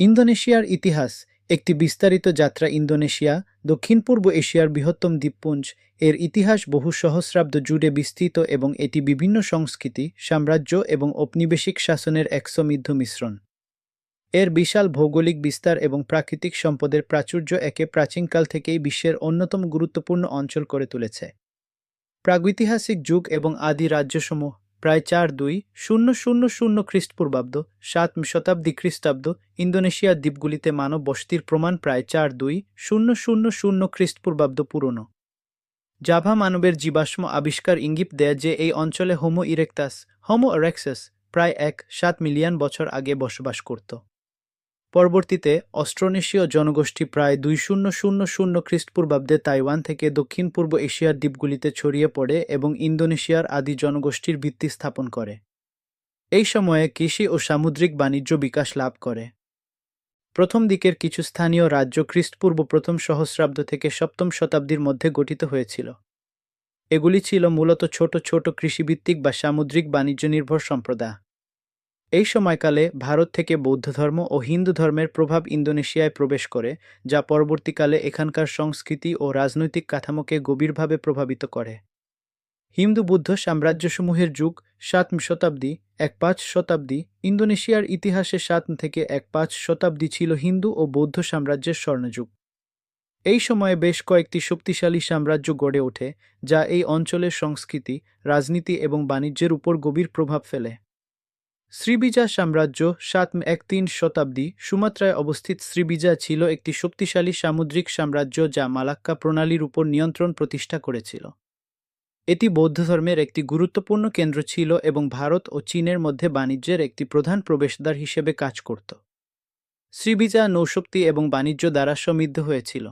ইন্দোনেশিয়ার ইতিহাস, একটি বিস্তারিত যাত্রা ইন্দোনেশিয়া দক্ষিণ পূর্ব এশিয়ার বৃহত্তম দ্বীপপুঞ্জ। এর ইতিহাস বহু সহস্রাব্দ জুড়ে বিস্তৃত এবং এটি বিভিন্ন সংস্কৃতি, সাম্রাজ্য এবং ঔপনিবেশিক শাসনের এক সমৃদ্ধ মিশ্রণ। এর বিশাল ভৌগোলিক বিস্তার এবং প্রাকৃতিক সম্পদের প্রাচুর্য একে প্রাচীনকাল থেকেই বিশ্বের অন্যতম গুরুত্বপূর্ণ অঞ্চল করে তুলেছে। প্রাগৈতিহাসিক যুগ এবং আদি রাজ্যসমূহ প্রায় চার দুই শূন্য শূন্য শূন্য খ্রিস্টপূর্বাব্দ, সাত শতাব্দী খ্রিস্টাব্দ, ইন্দোনেশিয়ার দ্বীপগুলিতে মানব বসতির প্রমাণ প্রায় চার দুই শূন্য শূন্য শূন্য খ্রিস্টপূর্বাব্দ পুরনো। জাভা মানবের জীবাশ্ম আবিষ্কার ইঙ্গিত দেয় যে এই অঞ্চলে হোমো ইরেক্টাস হোমো এরেক্সাস প্রায় এক, সাত মিলিয়ন বছর আগে বসবাস করত। পরবর্তীতে অস্ট্রোনেশীয় জনগোষ্ঠী প্রায় দুই শূন্য শূন্য শূন্য খ্রিস্টপূর্বাব্দে তাইওয়ান থেকে দক্ষিণ পূর্ব এশিয়ার দ্বীপগুলিতে ছড়িয়ে পড়ে এবং ইন্দোনেশিয়ার আদি জনগোষ্ঠীর ভিত্তি স্থাপন করে। এই সময়ে কৃষি ও সামুদ্রিক বাণিজ্য বিকাশ লাভ করে। প্রথম দিকের কিছু স্থানীয় রাজ্য খ্রিস্টপূর্ব প্রথম সহস্রাব্দ থেকে সপ্তম শতাব্দীর মধ্যে গঠিত হয়েছিল। এগুলি ছিল মূলত ছোট ছোট কৃষিভিত্তিক বা সামুদ্রিক বাণিজ্য নির্ভর সম্প্রদায়। এই সময়কালে ভারত থেকে বৌদ্ধ ধর্ম ও হিন্দু ধর্মের প্রভাব ইন্দোনেশিয়ায় প্রবেশ করে, যা পরবর্তীকালে এখানকার সংস্কৃতি ও রাজনৈতিক কাঠামোকে গভীরভাবে প্রভাবিত করে। হিন্দু বুদ্ধ সাম্রাজ্যসমূহের যুগ, সাত শতাব্দী, এক পাঁচ শতাব্দী, ইন্দোনেশিয়ার ইতিহাসে সাত থেকে এক পাঁচ শতাব্দী ছিল হিন্দু ও বৌদ্ধ সাম্রাজ্যের স্বর্ণযুগ। এই সময়ে বেশ কয়েকটি শক্তিশালী সাম্রাজ্য গড়ে ওঠে, যা এই অঞ্চলের সংস্কৃতি, রাজনীতি এবং বাণিজ্যের উপর গভীর প্রভাব ফেলে। শ্রীবিজা সাম্রাজ্য সাত এক তিন শতাব্দী সুমাত্রায় অবস্থিত শ্রীবিজা ছিল একটি শক্তিশালী সামুদ্রিক সাম্রাজ্য যা মালাক্কা প্রণালীর উপর নিয়ন্ত্রণ প্রতিষ্ঠা করেছিল। এটি বৌদ্ধ ধর্মের একটি গুরুত্বপূর্ণ কেন্দ্র ছিল এবং ভারত ও চীনের মধ্যে বাণিজ্যের একটি প্রধান প্রবেশদ্বার হিসেবে কাজ করত। শ্রীবিজা নৌশক্তি এবং বাণিজ্য দ্বারা সমৃদ্ধ হয়েছিল।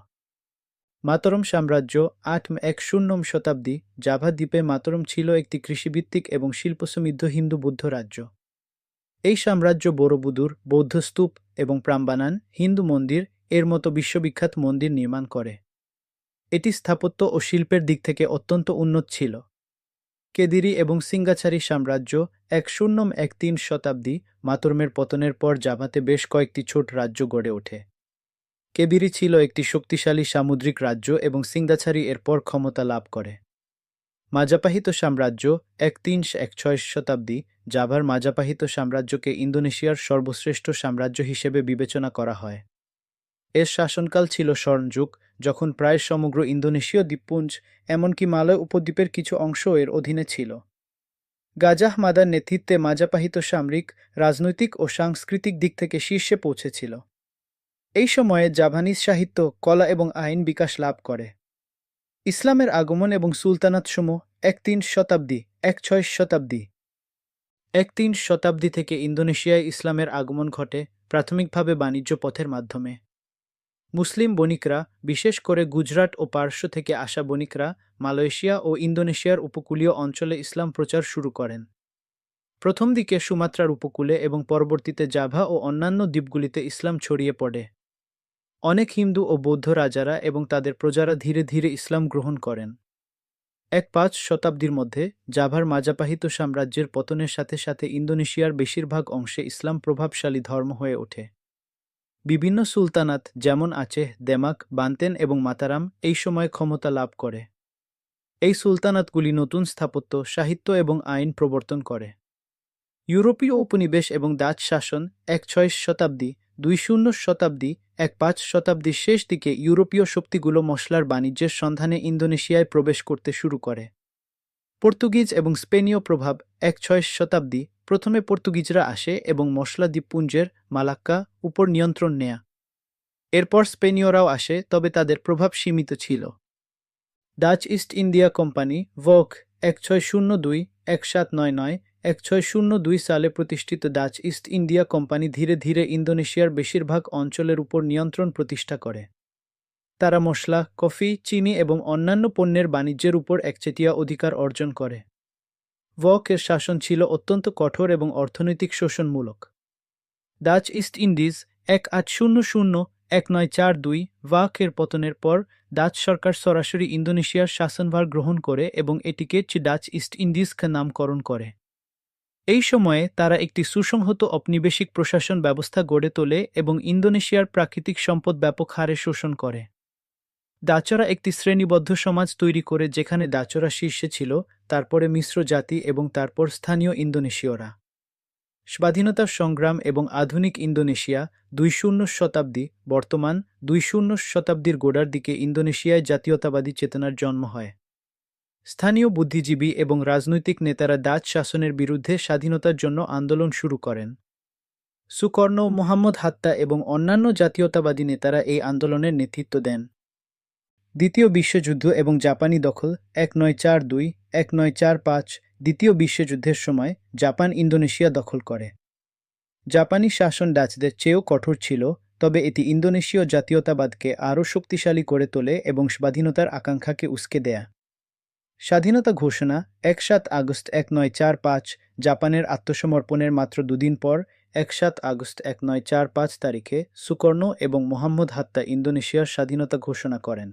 মাতরম সাম্রাজ্য আট এক শূন্যম শতাব্দী জাভা দ্বীপে মাতরম ছিল একটি কৃষিভিত্তিক এবং শিল্পসমৃদ্ধ হিন্দু বুদ্ধ রাজ্য। এই সাম্রাজ্য বড়বুদুর, বৌদ্ধস্তূপ এবং প্রাম্বানান হিন্দু মন্দির এর মতো বিশ্ববিখ্যাত মন্দির নির্মাণ করে। এটি স্থাপত্য ও শিল্পের দিক থেকে অত্যন্ত উন্নত ছিল। কেদিরি এবং সিঙ্গাছারি সাম্রাজ্য এক শূন্যম এক তিন শতাব্দী মাতরমের পতনের পর জাভাতে বেশ কয়েকটি ছোট রাজ্য গড়ে ওঠে। কেদিরি ছিল একটি শক্তিশালী সামুদ্রিক রাজ্য এবং সিঙ্গাছারি এরপর ক্ষমতা লাভ করে। মাজাপাহিত সাম্রাজ্য এক তিন এক ছয় শতাব্দী জাভার মাজাপাহিত সাম্রাজ্যকে ইন্দোনেশিয়ার সর্বশ্রেষ্ঠ সাম্রাজ্য হিসেবে বিবেচনা করা হয়। এর শাসনকাল ছিল স্বর্ণযুগ, যখন প্রায় সমগ্র ইন্দোনেশীয় দ্বীপপুঞ্জ, এমনকি মালয় উপদ্বীপের কিছু অংশ এর অধীনে ছিল। গাজাহ মাদার নেতৃত্বে মাজাপাহিত সামরিক, রাজনৈতিক ও সাংস্কৃতিক দিক থেকে শীর্ষে পৌঁছেছিল। এই সময়ে জাভানিজ সাহিত্য, কলা এবং আইন বিকাশ লাভ করে। ইসলামের আগমন এবং সুলতানাতসমূহ এক তিন শতাব্দী, এক ছয় শতাব্দী। এক তিন শতাব্দী থেকে ইন্দোনেশিয়ায় ইসলামের আগমন ঘটে প্রাথমিকভাবে বাণিজ্য পথের মাধ্যমে। মুসলিম বণিকরা, বিশেষ করে গুজরাট ও পার্শ্ব থেকে আসা বণিকরা, মালয়েশিয়া ও ইন্দোনেশিয়ার উপকূলীয় অঞ্চলে ইসলাম প্রচার শুরু করেন। প্রথম দিকে সুমাত্রার উপকূলে এবং পরবর্তীতে জাভা ও অন্যান্য দ্বীপগুলিতে ইসলাম ছড়িয়ে পড়ে। অনেক হিন্দু ও বৌদ্ধ রাজারা এবং তাদের প্রজারা ধীরে ধীরে ইসলাম গ্রহণ করেন। এক পাঁচ শতাব্দীর মধ্যে জাভার মাজাপাহিত সাম্রাজ্যের পতনের সাথে সাথে ইন্দোনেশিয়ার বেশিরভাগ অংশে ইসলাম প্রভাবশালী ধর্ম হয়ে ওঠে। বিভিন্ন সুলতানাত যেমন আছে দেমাক, বান্তেন এবং মাতারাম এই সময় ক্ষমতা লাভ করে। এই সুলতানাতগুলি নতুন স্থাপত্য, সাহিত্য এবং আইন প্রবর্তন করে। ইউরোপীয় উপনিবেশ এবং ডাচ শাসন এক ছয় শতাব্দী দুই শূন্য শতাব্দী, এক পাঁচ শতাব্দীর শেষ দিকে ইউরোপীয় শক্তিগুলো মশলার বাণিজ্যের সন্ধানে ইন্দোনেশিয়ায় প্রবেশ করতে শুরু করে। পর্তুগিজ এবং স্পেনীয় প্রভাব এক ছয় শতাব্দী, প্রথমে পর্তুগিজরা আসে এবং মশলা দ্বীপপুঞ্জের মালাক্কা উপর নিয়ন্ত্রণ নেয়া। এরপর স্পেনীয়রাও আসে, তবে তাদের প্রভাব সীমিত ছিল। ডাচ ইস্ট ইন্ডিয়া কোম্পানি, ভোক, এক ছয় শূন্য দুই, এক সাত নয় নয় এক ছয় শূন্য দুই সালে প্রতিষ্ঠিত ডাচ ইস্ট ইন্ডিয়া কোম্পানি ধীরে ধীরে ইন্দোনেশিয়ার বেশিরভাগ অঞ্চলের উপর নিয়ন্ত্রণ প্রতিষ্ঠা করে। তারা মশলা, কফি, চিনি এবং অন্যান্য পণ্যের বাণিজ্যের উপর একচেটিয়া অধিকার অর্জন করে। ভকের শাসন ছিল অত্যন্ত কঠোর এবং অর্থনৈতিক শোষণমূলক। ডাচ ইস্ট ইন্ডিজ এক আট শূন্য শূন্য এক নয় চার দুই ওয়াকের পতনের পর ডাচ সরকার সরাসরি ইন্দোনেশিয়ার শাসনভার গ্রহণ করে এবং এটিকে ডাচ ইস্ট ইন্ডিজকে নামকরণ করে। এই সময়ে তারা একটি সুসংহত ঔপনিবেশিক প্রশাসন ব্যবস্থা গড়ে তোলে এবং ইন্দোনেশিয়ার প্রাকৃতিক সম্পদ ব্যাপক হারে শোষণ করে। দাচরা একটি শ্রেণীবদ্ধ সমাজ তৈরি করে যেখানে দাচরা শীর্ষে ছিল, তারপরে মিশ্র জাতি এবং তারপর স্থানীয় ইন্দোনেশীয়রা। স্বাধীনতার সংগ্রাম এবং আধুনিক ইন্দোনেশিয়া দুই শূন্য শতাব্দী, বর্তমান দুই শূন্য শতাব্দীর গোড়ার দিকে ইন্দোনেশিয়ায় জাতীয়তাবাদী চেতনার জন্ম হয়। স্থানীয় বুদ্ধিজীবী এবং রাজনৈতিক নেতারা ডাচ শাসনের বিরুদ্ধে স্বাধীনতার জন্য আন্দোলন শুরু করেন। সুকর্ণ মোহাম্মদ হাত্তা এবং অন্যান্য জাতীয়তাবাদী নেতারা এই আন্দোলনের নেতৃত্ব দেন। দ্বিতীয় বিশ্বযুদ্ধ এবং জাপানি দখল এক নয় চার দুই, এক নয় চার পাঁচ দ্বিতীয় বিশ্বযুদ্ধের সময় জাপান ইন্দোনেশিয়া দখল করে। জাপানি শাসন ডাচদের চেয়েও কঠোর ছিল, তবে এটি ইন্দোনেশীয় জাতীয়তাবাদকে আরও শক্তিশালী করে তোলে এবং স্বাধীনতার আকাঙ্ক্ষাকে উস্কে দেয়া। স্বাধীনতা ঘোষণা এক সাত আগস্ট এক নয় চার পাঁচ, জাপানের আত্মসমর্পণের মাত্র দুদিন পর এক সাত আগস্ট এক নয় চার পাঁচ তারিখে সুকর্ণ এবং মোহাম্মদ হাত্তা ইন্দোনেশিয়ার স্বাধীনতা ঘোষণা করেন।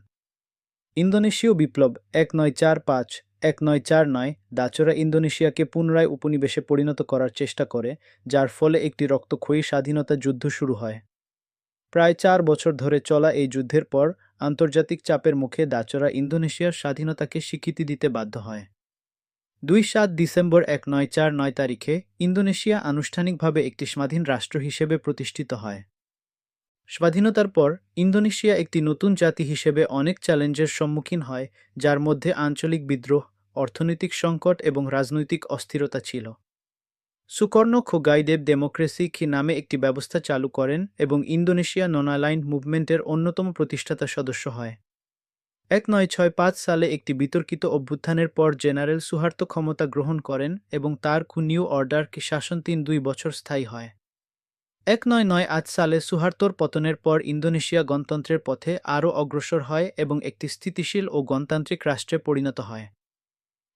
ইন্দোনেশীয় বিপ্লব এক নয় চার পাঁচ, এক নয় চার নয় ডাচরা ইন্দোনেশিয়াকে পুনরায় উপনিবেশে পরিণত করার চেষ্টা করে, যার ফলে একটি রক্তক্ষয়ী স্বাধীনতা যুদ্ধ শুরু হয়। প্রায় চার বছর ধরে চলা এই যুদ্ধের পর আন্তর্জাতিক চাপের মুখে ডাচরা ইন্দোনেশিয়ার স্বাধীনতাকে স্বীকৃতি দিতে বাধ্য হয়। দুই সাত ডিসেম্বর এক নয় চার নয় তারিখে ইন্দোনেশিয়া আনুষ্ঠানিকভাবে একটি স্বাধীন রাষ্ট্র হিসেবে প্রতিষ্ঠিত হয়। স্বাধীনতার পর ইন্দোনেশিয়া একটি নতুন জাতি হিসেবে অনেক চ্যালেঞ্জের সম্মুখীন হয়, যার মধ্যে আঞ্চলিক বিদ্রোহ, অর্থনৈতিক সংকট এবং রাজনৈতিক অস্থিরতা ছিল। সুকর্ণ খোগাইদেব ডেমোক্রেসি কি নামে একটি ব্যবস্থা চালু করেন এবং ইন্দোনেশিয়া ননালাইন মুভমেন্টের অন্যতম প্রতিষ্ঠাতা সদস্য হয়। এক নয় ছয় পাঁচ সালে একটি বিতর্কিত অভ্যুত্থানের পর জেনারেল সুহার্ত ক্ষমতা গ্রহণ করেন এবং তার কুনিউ অর্ডার কি শাসন তিন দুই বছর স্থায়ী হয়। এক নয় নয় আট সালে সুহার্তোর পতনের পর ইন্দোনেশিয়া গণতন্ত্রের পথে আরও অগ্রসর হয় এবং একটি স্থিতিশীল ও গণতান্ত্রিক রাষ্ট্রে পরিণত হয়।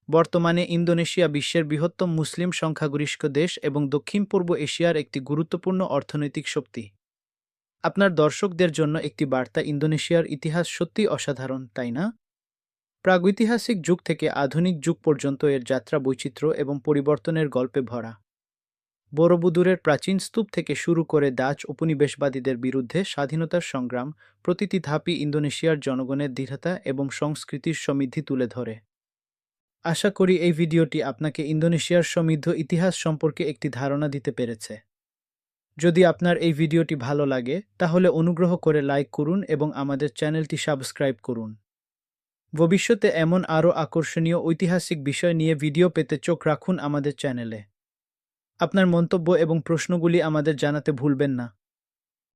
বর্তমানে ইন্দোনেশিয়া বিশ্বের বৃহত্তম মুসলিম সংখ্যাগরিষ্ঠ দেশ এবং দক্ষিণ পূর্ব এশিয়ার একটি গুরুত্বপূর্ণ অর্থনৈতিক শক্তি। আপনার দর্শকদের জন্য একটি বার্তা ইন্দোনেশিয়ার ইতিহাস সত্যি অসাধারণ, তাই না? প্রাগৈতিহাসিক যুগ থেকে আধুনিক যুগ পর্যন্ত এর যাত্রা বৈচিত্র্য এবং পরিবর্তনের গল্পে ভরা। বড়বুদুরের প্রাচীন স্তূপ থেকে শুরু করে ডাচ উপনিবেশবাদীদের বিরুদ্ধে স্বাধীনতার সংগ্রাম প্রতিটি ধাপই ইন্দোনেশিয়ার জনগণের দৃঢ়তা এবং সংস্কৃতির সমৃদ্ধি তুলে ধরে। আশা করি এই ভিডিওটি আপনাকে ইন্দোনেশিয়ার সমৃদ্ধ ইতিহাস সম্পর্কে একটি ধারণা দিতে পেরেছে। যদি আপনার এই ভিডিওটি ভালো লাগে, তাহলে অনুগ্রহ করে লাইক করুন এবং আমাদের চ্যানেলটি সাবস্ক্রাইব করুন। ভবিষ্যতে এমন আরও আকর্ষণীয় ঐতিহাসিক বিষয় নিয়ে ভিডিও পেতে চোখ রাখুন আমাদের চ্যানেলে। আপনার মন্তব্য এবং প্রশ্নগুলি আমাদের জানাতে ভুলবেন না।